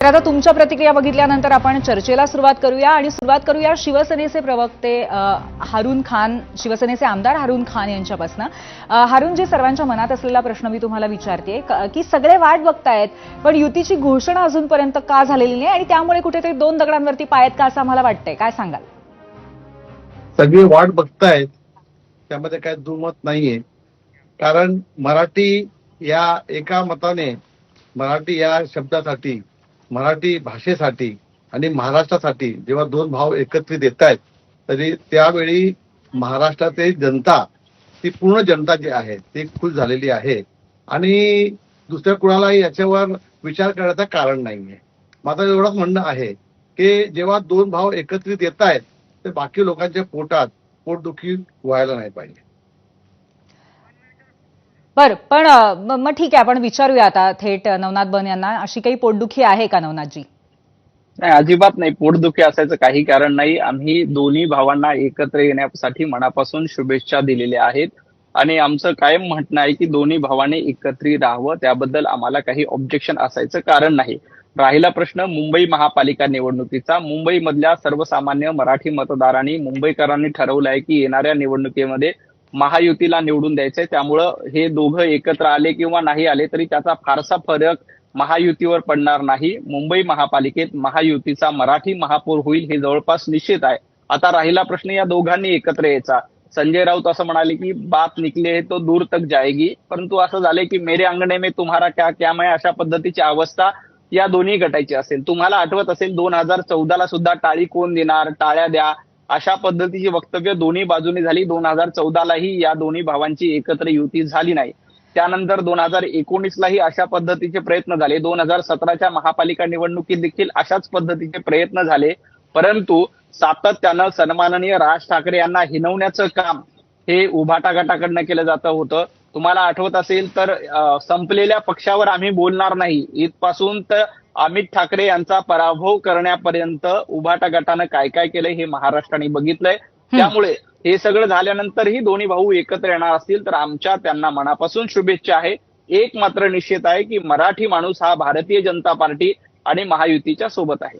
तर आता तुमच्या प्रतिक्रिया बघितल्यानंतर आपण चर्चेला सुरुवात करूया आणि सुरुवात करूया शिवसेनेचे प्रवक्ते हारून खान शिवसेनेचे आमदार हारून खान यांच्यापासून. अ, हारून जे सर्वांच्या मनात असलेला प्रश्न मी तुम्हाला विचारते की सगळे वाट बघतायत पण युतीची घोषणा अजूनपर्यंत का झालेली नाही आणि त्यामुळे कुठेतरी दोन दगडांवरती पायत का असं आम्हाला वाटतंय? काय सांगाल? सगळी वाट बघतायत त्यामध्ये काय दुमत नाहीये. कारण मराठी या एका मताने मराठी या शब्दासाठी मराठी भाषेसाठी आणि महाराष्ट्रासाठी जेव्हा दोन भाव एकत्रित येत आहेत तरी त्यावेळी महाराष्ट्रातील जनता ती पूर्ण जनता जी आहे ती खुश झालेली आहे. आणि दुसऱ्या कुणालाही याच्यावर विचार करण्याचं कारण नाहीये. माझं एवढंच म्हणणं आहे की जेव्हा दोन भाव एकत्रित येत आहेत तर बाकी लोकांच्या पोटात पोटदुखी व्हायला नाही पाहिजे. बरं पण मग ठीक आहे आपण विचारूया आता थेट नवनाथ बन यांना. अशी काही पोटदुखी आहे का नवनाथजी? नाही अजिबात नाही. पोटदुखी असायचं काही कारण नाही. आम्ही दोन्ही भावांना एकत्र येण्यासाठी मनापासून शुभेच्छा दिलेल्या आहेत. आणि आमचं कायम म्हणणं आहे की दोन्ही भावाने एकत्रित राहावं. त्याबद्दल आम्हाला काही ऑब्जेक्शन असायचं कारण नाही. राहिला प्रश्न मुंबई महापालिका निवडणुकीचा. मुंबईमधल्या सर्वसामान्य मराठी मतदारांनी मुंबईकरांनी ठरवलं आहे की येणाऱ्या निवडणुकीमध्ये महायुतीला निवडून द्यायचंय. त्यामुळं हे दोघं एकत्र आले किंवा नाही आले तरी त्याचा फारसा फरक महायुतीवर पडणार नाही. मुंबई महापालिकेत महायुतीचा मराठी महापौर होईल हे जवळपास निश्चित आहे. आता राहिला प्रश्न या दोघांनी एकत्र यायचा. संजय राऊत असं म्हणाले की बात निकले है तो दूर तक जाएगी. परंतु असं झालंय की मेरे अंगणे में तुम्हारा क्या क्या मैं? अशा पद्धतीची अवस्था या दोन्ही गटाची असेल. तुम्हाला आठवत असेल दोन हजार चौदाला सुद्धा टाळी कोण देणार? टाळ्या द्या. अशा पद्धतीची वक्तव्य दोन्ही बाजूनी झाली. दोन हजार चौदालाही या दोन्ही भावांची एकत्र युती झाली नाही. त्यानंतर दोन हजार एकोणीसलाही अशा पद्धतीचे प्रयत्न झाले. दोन हजार सतराच्या महापालिका निवडणुकीत देखील अशाच पद्धतीचे प्रयत्न झाले. परंतु सातत्यानं सन्माननीय राज ठाकरे यांना हिनवण्याचं काम हे उभाटा गटाकडनं केलं जातं होतं. तुम्हाला आठवत असेल तर संपलेल्या पक्षावर आम्ही बोलणार नाही. इथपासून तर अमित ठाकरे यांचा पराभव करण्यापर्यंत उभाटा गटानं काय काय केलंय हे महाराष्ट्राने बघितलंय. त्यामुळे हे सगळं झाल्यानंतरही दोन्ही भाऊ एकत्र येणार असतील तर आमच्या त्यांना मनापासून शुभेच्छा आहे. एक मात्र निश्चित आहे की मराठी माणूस हा भारतीय जनता पार्टी आणि महायुतीच्या सोबत आहे.